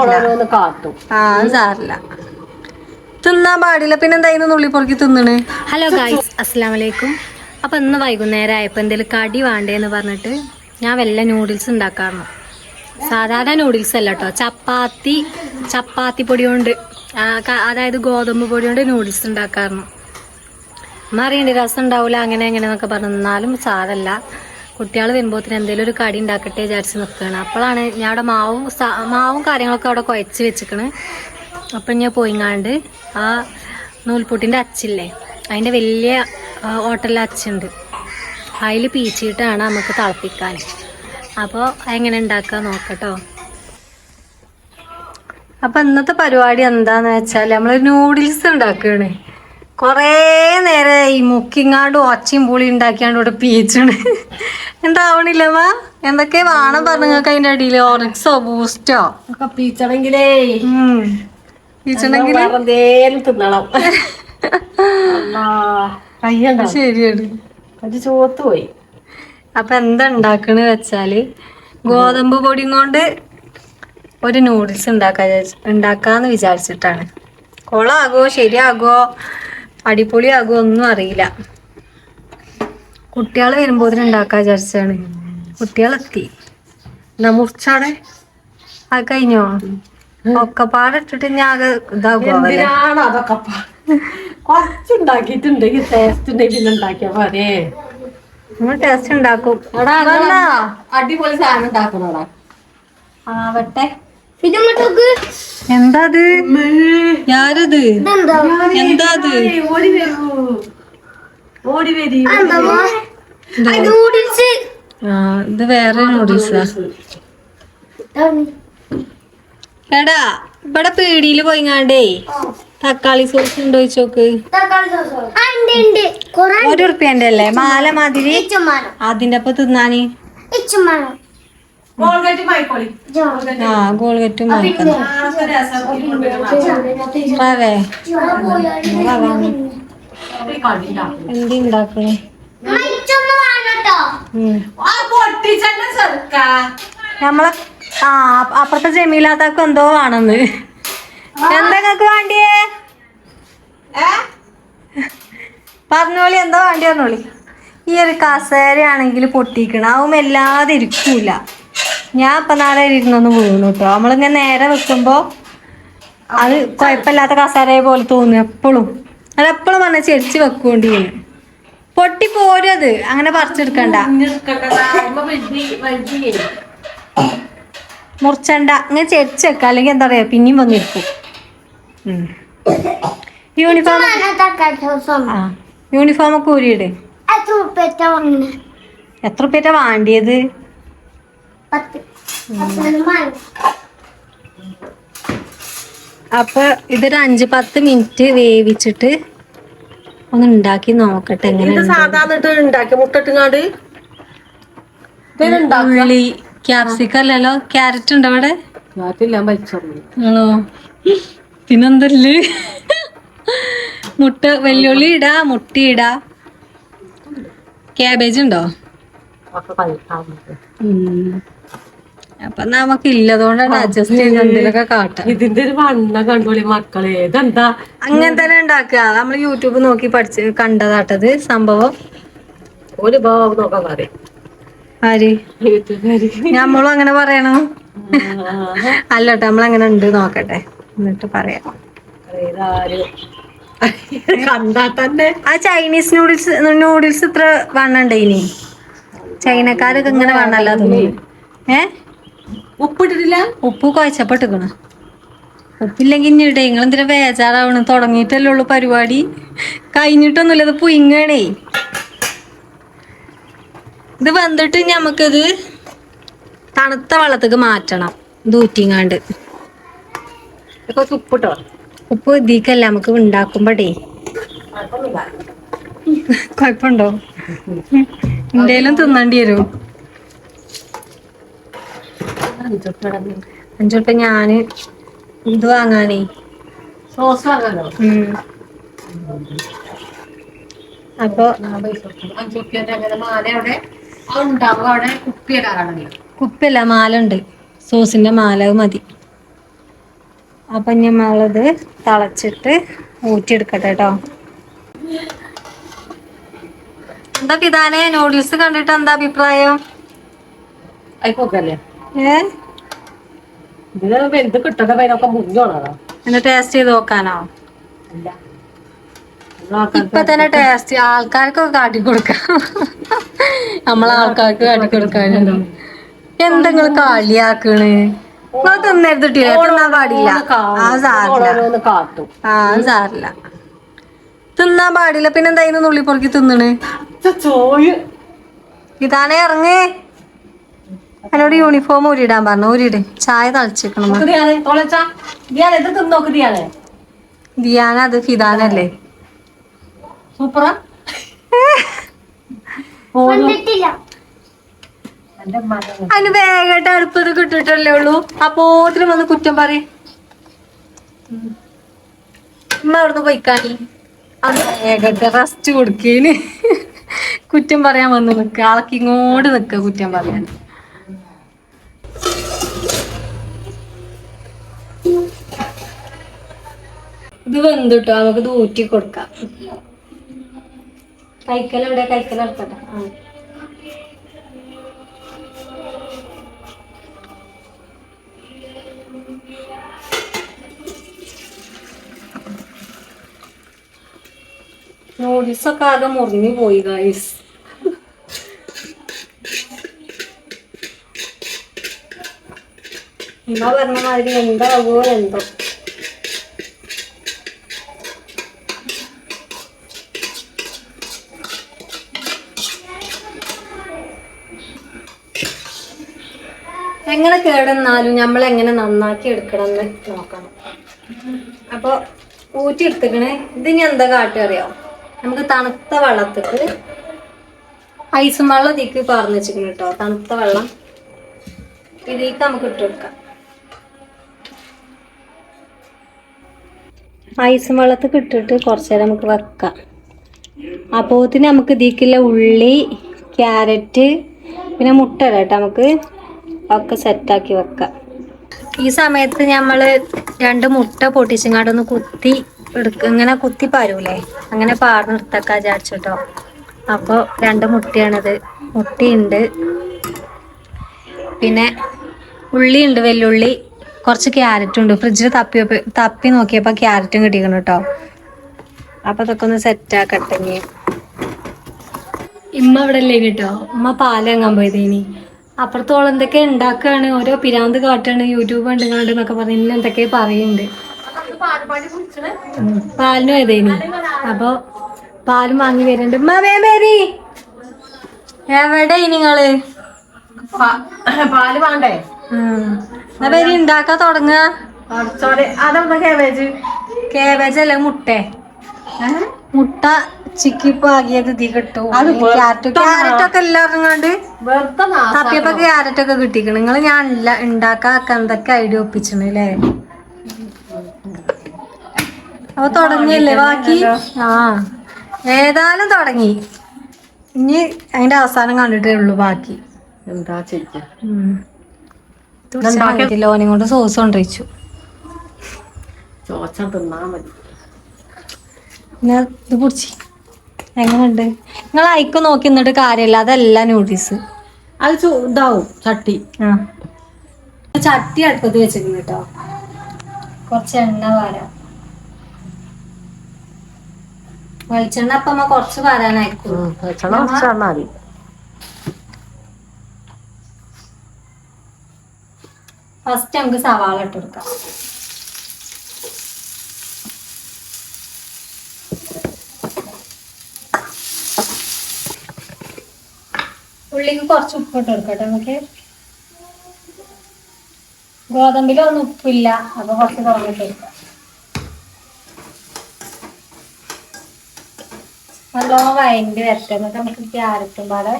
ഓരോന്ന് കാട്ടും. ആ സാറില്ല തിന്നാൻ പാടില്ല. പിന്നെ എന്തായിരുന്നു നുള്ളി പൊറുക്കി തിന്നണ്? ഹലോ ഗായ്സ് അസ്സാം വലൈക്കും അപ്പം ഇന്ന് വൈകുന്നേരം ആയപ്പോൾ എന്തെങ്കിലും കടി വേണ്ടേന്ന് പറഞ്ഞിട്ട് ഞാൻ വല്ല നൂഡിൽസ് ഉണ്ടാക്കാറുണ്ട് സാധാരണ നൂഡിൽസ് അല്ല കേട്ടോ ചപ്പാത്തി ചപ്പാത്തി പൊടി കൊണ്ട് അതായത് ഗോതമ്പ് പൊടി കൊണ്ട് നൂഡിൽസ് ഉണ്ടാക്കാറുണ്ട് അമ്മ അറിയണ്ട രസം ഉണ്ടാവില്ല അങ്ങനെ അങ്ങനെ എന്നൊക്കെ പറഞ്ഞു എന്നാലും സാരല്ല കുട്ടികൾ വരുമ്പോത്തിന് എന്തെങ്കിലും ഒരു കടി ഉണ്ടാക്കട്ടെ വിചാരിച്ച് നിൽക്കുകയാണ് അപ്പോഴാണ് ഞാൻ അവിടെ മാവും മാവും കാര്യങ്ങളൊക്കെ അവിടെ കുഴച്ച് വെച്ചിക്കണ്. അപ്പം ഞാൻ പോയിങ്ങാണ്ട് ആ നൂൽപൂട്ടിന്റെ അച്ചില്ലേ അതിന്റെ വലിയ ഹോട്ടലിലെ അച്ചുണ്ട്. അതിൽ പീച്ചിട്ടാണ് നമുക്ക് തിളപ്പിക്കാൻ. അപ്പോൾ എങ്ങനെ ഉണ്ടാക്കുക നോക്കട്ടോ. അപ്പം ഇന്നത്തെ പരിപാടി എന്താന്ന് വെച്ചാൽ നമ്മൾ നൂഡിൽസ് ഉണ്ടാക്കുകയാണ് കൊറേ നേരം ഈ മുക്കിങ്ങാണ്ട് ഒച്ചയും പുളി ഉണ്ടാക്കിയാണ്ട് ഇവിടെ പീച്ചാണ്. എന്താവണില്ല മാ? എന്തൊക്കെ വേണം പറഞ്ഞു നിങ്ങൾക്ക് അതിന്റെ അടിയിൽ? ഓറിക്സോ ബൂസ്റ്റോ ഒക്കെ പീച്ചണെങ്കിലേ. തിന്നണം. ശരിയാണ്. അത് പോയി. അപ്പൊ എന്താ ഉണ്ടാക്കണെന്ന് വെച്ചാൽ ഗോതമ്പ് പൊടി കൊണ്ട് ഒരു നൂഡിൽസ് ഉണ്ടാക്കാ ഉണ്ടാക്കാന്ന് വിചാരിച്ചിട്ടാണ്. കൊളാകോ ശരിയാകോ അടിപൊളിയാകോ ഒന്നും അറിയില്ല. കുട്ടികൾ വരുമ്പോൾ ഉണ്ടാക്കാൻ വിചാരിച്ചാണ്. കുട്ടികളെത്തി. എന്നാ മുറിച്ചാടെ അത് കഴിഞ്ഞോ? ഒക്കെ പാടിട്ടിട്ട് ഞാൻ ഇതാകും അതൊക്കെ ടേസ്റ്റ് ഉണ്ടെങ്കിൽ പിന്നെ ഉണ്ടാക്കിയാ പോരെ. നമ്മൾ ടേസ്റ്റ് ഉണ്ടാക്കും? അടിപൊളി സാധനം ഉണ്ടാക്കണോടാ. ആവട്ടെ. എന്താ ഞാനത്. എന്താത്? ഇത് വേറെ നൂഡിൽസാ എടാ ഇവിടെ പീടിയിൽ പോയിങ്ങാണ്ടേ തക്കാളി സോസ് ഉണ്ടോ ചോക്ക് ഒരു ഉറുപ്പ്യന്റെ അല്ലേ മാല മാതിരി? അതിന്റെ ഒപ്പം തിന്നാന്? ആ ഗോൾഗറ്റും റവേ എന്തി ഉണ്ടാക്കണേ നമ്മളെ ആ അപ്പ- അപ്പുറത്തെ ജമീലാത്താക്ക് എന്തോ ആണെന്ന് എന്താ നിങ്ങക്ക് വേണ്ടിയേ? പറഞ്ഞോളി എന്തോ വേണ്ടി പറഞ്ഞോളി. ഈ ഒരു കസേരയാണെങ്കിൽ പൊട്ടിക്കണം അവും എല്ലാതെ ഇരിക്കൂല. ഞാൻ ഇപ്പൊ നാളെ ഇരുന്നൊന്ന് വീണു കേട്ടോ നമ്മളിങ്ങനെ നേരെ വെക്കുമ്പോ അത് കുഴപ്പമില്ലാത്ത കസാരയെ പോലെ തോന്നും എപ്പോഴും അത് എപ്പോഴും പറഞ്ഞ ചെരിച്ച് വെക്കുകൊണ്ട് പൊട്ടി പോരത് അങ്ങനെ പറിച്ചെടുക്കണ്ട. മുറിച്ചണ്ട. അങ്ങനെ ചെരിച്ച് വെക്ക. അല്ലെങ്കിൽ എന്താ പറയാ പിന്നെയും വന്നിരിക്കും. യൂണിഫോം ആ യൂണിഫോം ഒക്കെ ഊരിയിട്. എത്ര പേറ്റ വാണ്ടിയത്? അപ്പൊ ഇതൊരു അഞ്ച് പത്ത് മിനിറ്റ് വേവിച്ചിട്ട് ഒന്ന് ഉണ്ടാക്കി നോക്കട്ടെ എങ്ങനെ ഇത് സാധാരണ ഉണ്ടാക്കി മുട്ടിട്ടുങ്ങാണ്ട്? ഉള്ളി ക്യാപ്സിക്കം അല്ലല്ലോ ക്യാരറ്റ് ഉണ്ടോ അവിടെ? ആണോ? പിന്നെന്തല്ലേ? മുട്ട വെല്ലുള്ളി ഇടാ മുട്ടി ഇടാ. ക്യാബേജ് ഉണ്ടോ? അപ്പൊ നമുക്ക് ഇല്ലതുകൊണ്ടാണ് അഡ്ജസ്റ്റ് ചെയ്ത് എന്തെങ്കിലുമൊക്കെ കാട്ടാം. ഇതിന്റെ ഒരു വണ്ണ കണ്ടോളി മക്കളെ. ഇതെന്താ? അങ്ങനെ തന്നെ ഉണ്ടാക്കുക. നമ്മൾ യൂട്യൂബ് നോക്കി പഠിച്ച് കണ്ടതാട്ടത് സംഭവം. ഒരു ഭാവം നോക്കാൻ പറയും. ആര്? നമ്മളും അങ്ങനെ പറയണോ? അല്ലട്ടോ നമ്മളങ്ങനെ ഉണ്ട്. നോക്കട്ടെ. എന്നിട്ട് പറയാം. കണ്ടാ തന്നെ. ആ ചൈനീസ് നൂഡിൽസ് നൂഡിൽസ് ഇത്ര വണ്ണണ്ടേ ഇനി ചൈനക്കാരൊക്കെ ഇങ്ങനെ വണ്ണല്ലോ തോന്നുന്നു. ഏ? ഉപ്പിട്ടിട്ടില്ല? ഉപ്പ് കുഴച്ചപ്പെട്ടിക്കണ് ഉപ്പില്ലെങ്കിൽ ഇനി ഇടേ നിങ്ങൾ എന്തിനാ ബേജാറാവണ്? തുടങ്ങിയിട്ടല്ലേ ഉള്ളു പരിപാടി. കഴിഞ്ഞിട്ടൊന്നുമില്ല ഇത് പുയിങ്ങണേ ഇത് വന്നിട്ട് നമുക്കിത് തണുത്ത വെള്ളത്തേക്ക് മാറ്റണം. ദൂറ്റിങ്ങാണ്ട് കുറച്ച് ഉപ്പിട്ടോ? ഉപ്പ് ഇതിക്കല്ല നമുക്ക് ഉണ്ടാക്കുമ്പോടേ. കുഴപ്പമുണ്ടോ? എന്തേലും തിന്നേണ്ടി വരും. അഞ്ചു റുപ്യ ഞാൻ ഇത് വാങ്ങാനേ. സോസ് വാങ്ങാനോ. അപ്പൊ കുപ്പിയല്ല മാല ഉണ്ട് സോസിന്റെ മാല മതി. അപ്പൊ ഞമ്മളത് തളച്ചിട്ട് ഊറ്റിയെടുക്കട്ടെ കേട്ടോ. എന്താ പിതാനെ? നൂഡിൽസ് കണ്ടിട്ട് എന്താ അഭിപ്രായം? ആയിക്കോക്കല്ലേ പൈനൊക്കെ മുറിഞ്ഞോണതാ എന്ന് ടേസ്റ്റ് ചെയ്ത് നോക്കാനോ? ഇല്ല. ഇപ്പൊ തന്നെ ടേസ്റ്റ് ആൾക്കാർക്കൊക്കെ കാട്ടി കൊടുക്കാം. നമ്മളെ ആൾക്കാർക്ക് കാട്ടി കൊടുക്കാനുണ്ടോ എന്തെങ്കിലും കളിയാക്കണ് നിങ്ങൾ തിന്നരുതിട്ടില്ല തിന്നാൻ പാടില്ല. ആ സാറില്ല ആ സാറില്ല തിന്നാൻ പാടില്ല. പിന്നെന്തായിരുന്നു നുള്ളി പൊറുക്കി തിന്നണ്? ചോയ്. ഇതാണേ ഇറങ്ങേ. എന്നോട് യൂണിഫോം ഊരിടാൻ പറഞ്ഞു. ഊരിട് ചായ തളിച്ചേക്കണം ദിയാനെ അത് ഫിദാനല്ലേ? സൂപ്പറാ. അതിന് വേഗമായിട്ട് അടുപ്പത് കിട്ടിട്ടല്ലേ ഉള്ളൂ. അപ്പോത്തിനും വന്ന് കുറ്റം പറയും. ഉമ്മ അവിടുന്ന് പോയിക്കാണി. അത് വേഗത്തെ റെസ്റ്റ് കൊടുക്കേന്. കുറ്റം പറയാൻ വന്ന് നിക്ക. ആൾക്ക് ഇങ്ങോട്ട് നിക്ക കുറ്റം പറയാൻ. ഇത് വെന്തിട്ടോ നമുക്ക് ഇത് ഊറ്റി കൊടുക്കാം. കൈക്കലെവിടെ കൈക്കലെടുക്കട്ടെ ആ. നൂഡിൽസ് ഒക്കെ ആകെ മുറിഞ്ഞു പോയി ഗൈസ് എന്നാ പറഞ്ഞ മാതിരി എന്താവോ എന്തോ. എങ്ങനെ കേടെന്നാലും നമ്മൾ എങ്ങനെ നന്നാക്കി എടുക്കണം എന്ന് നോക്കണം. അപ്പോൾ ഊറ്റി എടുത്തിക്കണേ ഇത് ഇനി എന്താ കാട്ടി അറിയോ? നമുക്ക് തണുത്ത വെള്ളത്തിക്ക് ഐസും വെള്ളം ഇതിക്ക് പറഞ്ഞു വെച്ചിരിക്കണം കേട്ടോ തണുത്ത വെള്ളം ഇതിലേക്ക് നമുക്ക് ഇട്ട് കൊടുക്കാം. ഐസും വെള്ളത്തിൽ ഇട്ടിട്ട് കുറച്ച് നേരം നമുക്ക് വെക്കാം. അപ്പോത്തിന് നമുക്ക് ഇതിക്കുള്ള ഉള്ളി ക്യാരറ്റ് പിന്നെ മുട്ട കേട്ടോ നമുക്ക്. ഒക്കെ സെറ്റാക്കി വെക്കാം. ഈ സമയത്ത് നമ്മൾ രണ്ട് മുട്ട പൊട്ടിച്ചങ്ങാട്ടൊന്ന് കുത്തി എടുക്ക ഇങ്ങനെ കുത്തി പാരൂലേ? അങ്ങനെ പാർന്ന് നിർത്തക്ക വിചാരിച്ചിട്ടോ. അപ്പോൾ രണ്ട് മുട്ടയാണിത്. മുട്ടയുണ്ട്. പിന്നെ ഉള്ളിയുണ്ട് വെല്ലുള്ളി. കുറച്ച് ക്യാരറ്റും ഉണ്ട് ഫ്രിഡ്ജിൽ തപ്പി തപ്പി നോക്കിയപ്പോൾ ക്യാരറ്റും കിട്ടിക്കണം കേട്ടോ അപ്പോൾ അതൊക്കെ ഒന്ന് സെറ്റാക്കട്ടെ ഇമ്മ ഇവിടെ അല്ലേ കേട്ടോ? ഉമ്മ പാലങ്ങാൻ പോയത് ഇനി അപ്പുറത്തോളം എന്തൊക്കെ ഉണ്ടാക്കുകയാണ് ഓരോ പിരാന്ത് കാട്ടാണ് യൂട്യൂബ് കണ്ടുകൊണ്ട് എന്നൊക്കെ പറഞ്ഞ് എന്തൊക്കെ പറയുന്നുണ്ട്. പാലിനും ഏതേനു? അപ്പൊ പാലും വാങ്ങി വരുന്നുണ്ട്. മേ മേരി എവിടെ നിങ്ങൾ? പാൽ വേണ്ടേ? മേരി ഉണ്ടാക്കാൻ തുടങ്ങ കേബേജ് കേബേജ് അല്ല മുട്ട. മുട്ട ചിക്കി പാകിയത് ഇതി കിട്ടും അത് ക്യാരറ്റ് ക്യാരറ്റ് ഒക്കെ എല്ലാവരും കണ്ട് തപ്പിയപ്പോ ക്യാരറ്റ് ഒക്കെ കിട്ടിക്കണം. നിങ്ങൾ ഞാൻ ഉണ്ടാക്കാൻ എന്തൊക്കെ ഐഡിയ ഒപ്പിച്ചിണ് അല്ലേ അപ്പൊ തുടങ്ങിയല്ലേ ബാക്കി? ആ. ഏതായാലും തുടങ്ങി. ഇനി അതിന്റെ അവസാനം കണ്ടിട്ടേ ഉള്ളൂ ബാക്കി. ലോനെ കൊണ്ട് സോസ് പിന്നെ ഇത് പിടിച്ചി എങ്ങനെയുണ്ട്? നിങ്ങൾ അയക്ക് നോക്കി നിന്നിട്ട് കാര്യമില്ല. അതല്ല നൂഡിൽസ് അത് ചൂടാവും ഇതാവും ചട്ടി. ആ. ചട്ടി അടുപ്പത്ത് വെച്ചിരുന്നു കേട്ടോ. കുറച്ച് എണ്ണ വാരാം. വെളിച്ചെണ്ണ അപ്പൊ അമ്മ കുറച്ച് വാരാനായിരിക്കും. ഫസ്റ്റ് നമുക്ക് സവാള ഇട്ട് കൊടുക്കാം. ഉള്ളിക്ക് കുറച്ച് ഉപ്പ് ഇട്ട് കൊടുക്കട്ടെ നമുക്ക് ഗോതമ്പിലൊന്നും ഉപ്പില്ല. അപ്പൊ കുറച്ച് കുറഞ്ഞിട്ട് കൊടുക്കാം. നല്ലോണം വയന്റെ വരട്ടെ. എന്നിട്ട് നമുക്ക് ക്യാരറ്റും പാടെ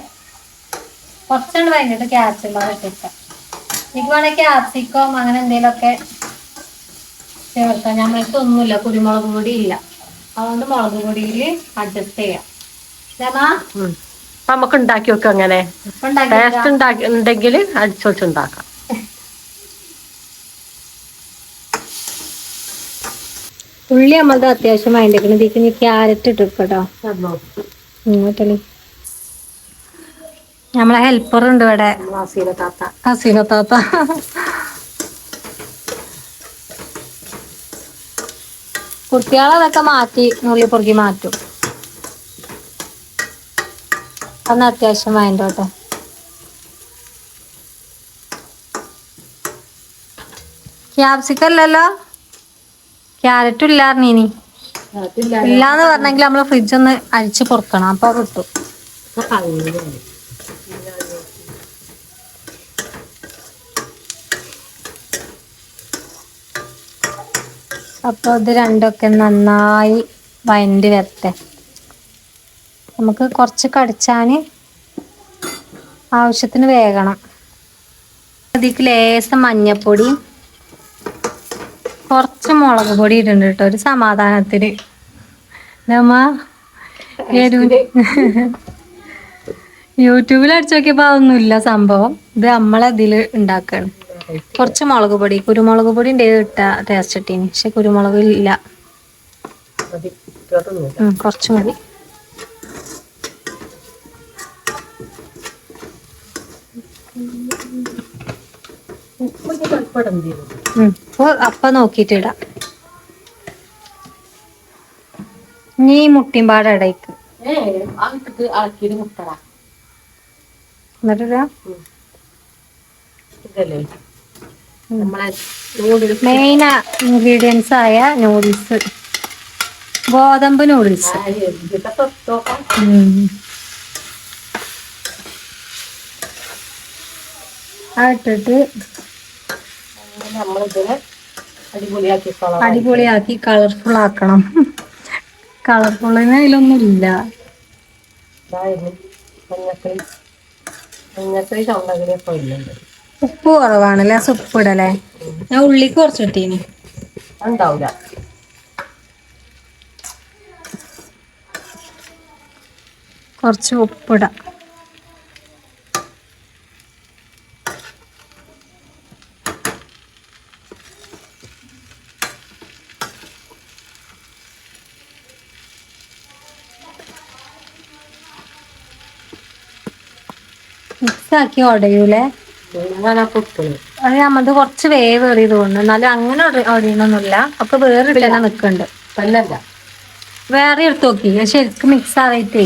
കുറച്ചുകൊണ്ട് വയങ്ങിട്ട് ക്യാരറ്റും പാടെ ഇട്ടിട്ടാം എനിക്ക് വേണമെങ്കിൽ ക്യാപ്സിക്കം അങ്ങനെ എന്തെങ്കിലുമൊക്കെ ചേർക്കാം ഞമ്മൾക്ക് ഒന്നുമില്ല. കുരുമുളക് പൊടി ഇല്ല അതുകൊണ്ട് മുളക് പൊടിയിൽ അഡ്ജസ്റ്റ് ചെയ്യാം. ചേമാ. അപ്പൊ നമുക്ക് ഉണ്ടാക്കി വെക്കാം അങ്ങനെ. ടേസ്റ്റ് ഉണ്ടാക്കി ഉണ്ടെങ്കിൽ അടിച്ചു വെച്ച് ഉണ്ടാക്കാം. ഉള്ളി നമ്മളത് അത്യാവശ്യം വേണ്ടിക്കണം ഇതിക്ക് ഇനി ക്യാരറ്റ് ഇട്ട് കേട്ടോ നമ്മളെ ഹെൽപ്പർ ഉണ്ട് ഇവിടെ. അസീന ഹസീന താത്ത. കുട്ടികളതൊക്കെ മാറ്റി നുള്ളി പൊറുക്കി മാറ്റും. അന്ന് അത്യാവശ്യം വേണ്ടോട്ടെ ക്യാപ്സിക്കം ഇല്ലല്ലോ? ക്യാരറ്റും ഇല്ലായിരുന്നു ഇനി. ഇല്ലാന്ന് പറഞ്ഞെങ്കിൽ നമ്മൾ ഫ്രിഡ്ജ് ഒന്ന് അരിച്ചു പൊറുക്കണം. അപ്പൊ കിട്ടും. അപ്പൊ ഇത് രണ്ടൊക്കെ നന്നായി വയണ്ടി വരട്ടെ. നമുക്ക് കുറച്ച് കടിച്ചാൽ ആവശ്യത്തിന് വേകണം. അതിക്ക് ലേശം മഞ്ഞപ്പൊടി കുറച്ച് മുളക് പൊടി ഇടുന്നുണ്ട് കേട്ടോ ഒരു സമാധാനത്തിന്. നമ്മ യൂട്യൂബിൽ അടിച്ചു നോക്കിയപ്പോ അതൊന്നുമില്ല സംഭവം. ഇത് നമ്മളതിൽ ഉണ്ടാക്കാണ്. കുറച്ച് മുളക് പൊടി കുരുമുളക് പൊടി ഉണ്ട് ഇട്ട ടേസ്റ്റ് ഇട്ടീന് പക്ഷെ കുരുമുളക് ഇല്ല. കുറച്ച് മതി. ഉം, അപ്പൊ അപ്പ നോക്കിട്ട് ഇടാം. ഇനി ഈ മുട്ടിമ്പാടെ ഇടയ്ക്ക്. ആക്കിയിട്ട് മുട്ടടാ. എന്നിട്ടിടാ. ഇതല്ലേ? മെയിൻ ഇൻഗ്രീഡിയൻസ് ആയ നൂഡിൽസ് ഗോതമ്പ് നൂഡിൽസ് അതിട്ടിട്ട് നമ്മളിതിനെ അടിപൊളിയാക്കി കളർ അടിപൊളിയാക്കി കളർഫുൾ ആക്കണം. കളർഫുള്ളിന് അതിലൊന്നും ഇല്ല ഇതായിരുന്നു മഞ്ഞക്കറി മഞ്ഞക്കറി ചുണ്ടകിരിയൊക്കെ ഇല്ലുണ്ട് ഉപ്പ് കുറവാണല്ലേ? ആ ഉപ്പ് ഇടല്ലേ? ഞാൻ ഉള്ളിക്ക് കുറച്ചിട്ടീന് ഉണ്ടാവില്ല കുറച്ച് ഉപ്പിടാം ആക്കി ഉടയൂലേ അത് നമ്മത് കുറച്ച് വേവ് എറിയത് കൊണ്ട്. എന്നാലും അങ്ങനെ ഉട- ഉടയണൊന്നുമില്ല ഒക്കെ വേറെ ഇട്ടന്നെ നിൽക്കുന്നുണ്ട്. തന്നല്ല വേറെ എടുത്ത് നോക്കി. ശരിക്കും മിക്സ് ആവായിട്ടേ.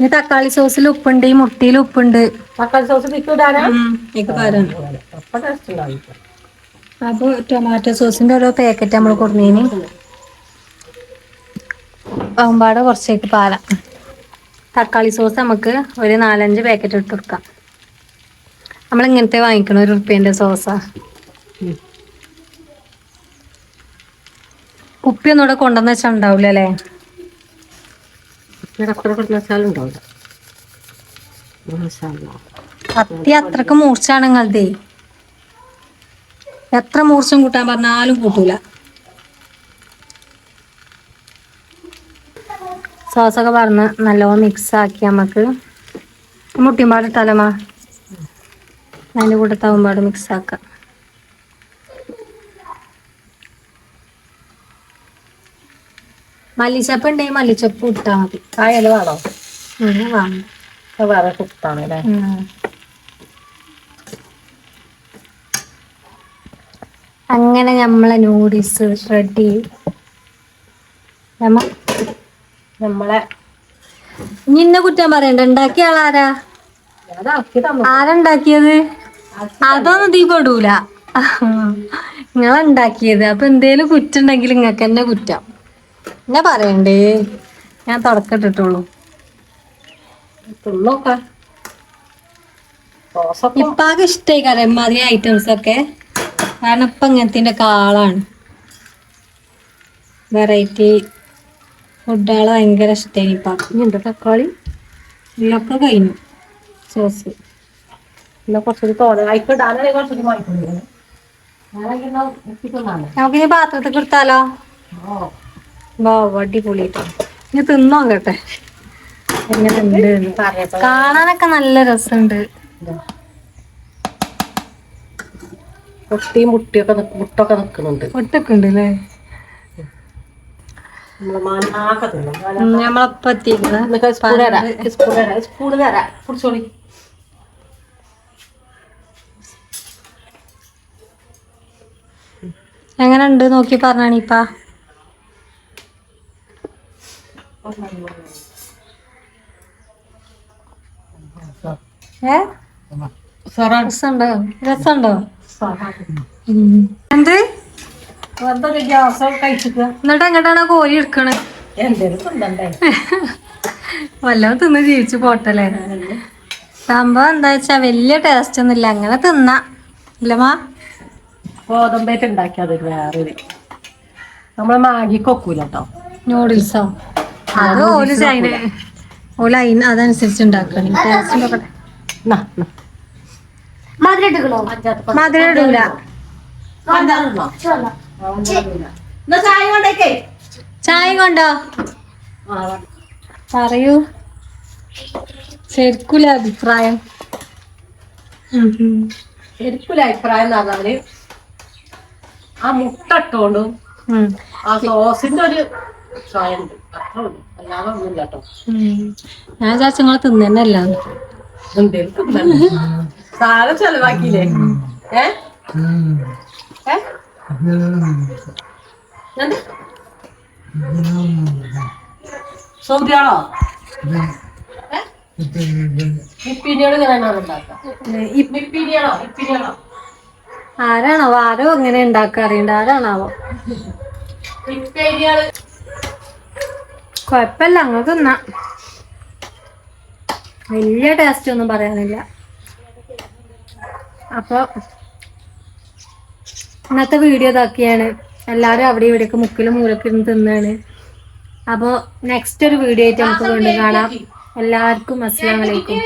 ഇനി തക്കാളി സോസിൽ ഉപ്പുണ്ട് ഈ മുട്ടിയിൽ ഉപ്പുണ്ട്. തക്കാളി സോസ് അപ്പൊ അപ്പൊ ടൊമാറ്റോ സോസിന്റെ ഓരോ പാക്കറ്റ് നമ്മൾ കൊടുന്നീന്. പാമ്പാടെ കുറച്ചേക്ക് പാല. തക്കാളി സോസ് നമുക്ക് ഒരു നാലഞ്ച് പാക്കറ്റ് ഇട്ട് കൊടുക്കാം. നമ്മൾ ഇങ്ങനത്തെ വാങ്ങിക്കണം ഒരു ഉറുപ്പ്യന്റെ സോസാ ഉപ്പി ഒന്നും ഇവിടെ കൊണ്ടുവന്ന് വെച്ചാൽ ഉണ്ടാവില്ല അല്ലേ? കത്തി അത്രയ്ക്ക് മൂർച്ചാണ് നിങ്ങളതേ. എത്ര മൂർച്ചം കൂട്ടാൻ പറഞ്ഞാലും കൂട്ടൂല. സോസൊക്കെ പറഞ്ഞ് നല്ലോണം മിക്സ് ആക്കി നമുക്ക് മുട്ടിമ്പാട് ഇട്ടാലമ്മ അതിന്റെ കൂടെ തവുമ്പാട് മിക്സ് ആക്കാം. മല്ലിച്ചപ്പ് ഉണ്ടെങ്കിൽ മല്ലിച്ചപ്പ് ഇട്ടാൽ മതി. കായൽ വേണോ? വേറെ കുത്താണ് അല്ലേ അങ്ങനെ നമ്മളെ നൂഡിൽസ് റെഡി നമ്മ നമ്മളെ. നിന്നെ കുറ്റം പറയണ്ട. ഉണ്ടാക്കിയ ആളാരാ ആരണ്ടാക്കിയത് തന്നു ആരുണ്ടാക്കിയത്? അതൊന്നും തീ പെടൂല. നിങ്ങളുണ്ടാക്കിയത് അപ്പൊ എന്തേലും കുറ്റുണ്ടെങ്കിൽ നിങ്ങൾക്ക് തന്നെ കുറ്റം. ഞാൻ പറയണ്ടേ? ഞാൻ തുടക്കിട്ടിട്ടുള്ളൂ ഇപ്പാകെ ഇഷ്ടായി ഇപ്പാക്ക് ഇഷ്ടമായി കരം മാതിരി ഐറ്റംസ് ഒക്കെ. കാരണം ഇപ്പൊ ഇങ്ങനത്തെ കാളാണ് വെറൈറ്റി ഫുഡുകൾ ഭയങ്കര ഇഷ്ടമായി തക്കാളി? ഇതിലൊക്കെ കഴിഞ്ഞു. സോസ്. പിന്നെ കുറച്ചുകൂടി നമുക്കിനി പാത്രത്തിൽ കൊടുത്താലോ? വാ അടിപൊളിയിട്ട് ഇനി തിന്നോ കേട്ടെ കാണാനൊക്കെ നല്ല രസമുണ്ട്. പൊട്ടിയും മുട്ടിയൊക്കെ മുട്ടൊക്കെ നിക്കുന്നുണ്ട് മുട്ടൊക്കെ ഉണ്ട് അല്ലേ മാനാക്ക തിന്നും നമ്മളപ്പം എത്തിക്കുന്നത് സ്പൂൺ തരാം. സ്പൂൺ തരാം. സ്പൂൺ തരാം. കുടിച്ചോളി. എങ്ങനെ ഉണ്ട് നോക്കി പറഞ്ഞാണിപ്പാ രസമുണ്ടോ? രസമുണ്ടോ? എന്ത്? എന്നിട്ട് എങ്ങോട്ടാണ് കോഴി എടുക്കണേ? വല്ലതും തിന്ന് ജീവിച്ചു പോട്ടല്ലേ? സംഭവം എന്താ വെച്ചാ വലിയ ടേസ്റ്റ് ഒന്നുമില്ല അങ്ങനെ തിന്ന. ഇല്ലമാ ഗോതമ്പേറ്റ് ഉണ്ടാക്കിയത് വേറെ നമ്മളെ മാഗിക്കൊക്കൂല കേട്ടോ നൂഡിൽസോ അത് ഓൽ ചൈന ഓല അതിന് അതനുസരിച്ച് ഉണ്ടാക്കണം. ടേസ്റ്റ് നോക്കട്ടെ മധുരം ഇടൂല. ചായ കൊണ്ടേക്കേ ചായ കൊണ്ടോ? പറയൂ. ശരിക്കൂല അഭിപ്രായം. ശരിക്കൂല അഭിപ്രായം എന്ന് പറഞ്ഞാൽ ആ മുട്ട ഇട്ടോണ്ടും ആ സോസിന്റെ ഒരു ചായ ഉണ്ട് അത്രേ അല്ലാതെ കേട്ടോ. ഞാൻ ചാച്ച നിങ്ങൾ തിന്നല്ല. സാധനം ചെലവാക്കിയില്ലേ? ഏ? ഏ? സൗദിയാണോ? ആരാണോ? ആരോ അങ്ങനെ ഉണ്ടാക്കാറുണ്ട് ആരാണാവോ? കൊഴപ്പല്ല അങ്ങ് തിന്ന. വലിയ ടേസ്റ്റ് ഒന്നും പറയാനില്ല. അപ്പോൾ ഇന്നത്തെ വീഡിയോ ഇതാക്കിയാണ്. എല്ലാവരും അവിടെ ഇവിടെയൊക്കെ മുക്കിലും മൂലൊക്കെ ഇരുന്ന് തിന്നാണ്. അപ്പോൾ നെക്സ്റ്റ് ഒരു വീഡിയോ ആയിട്ട് നമുക്ക് വീണ്ടും കാണാം. എല്ലാവർക്കും അസ്സാം വലൈക്കും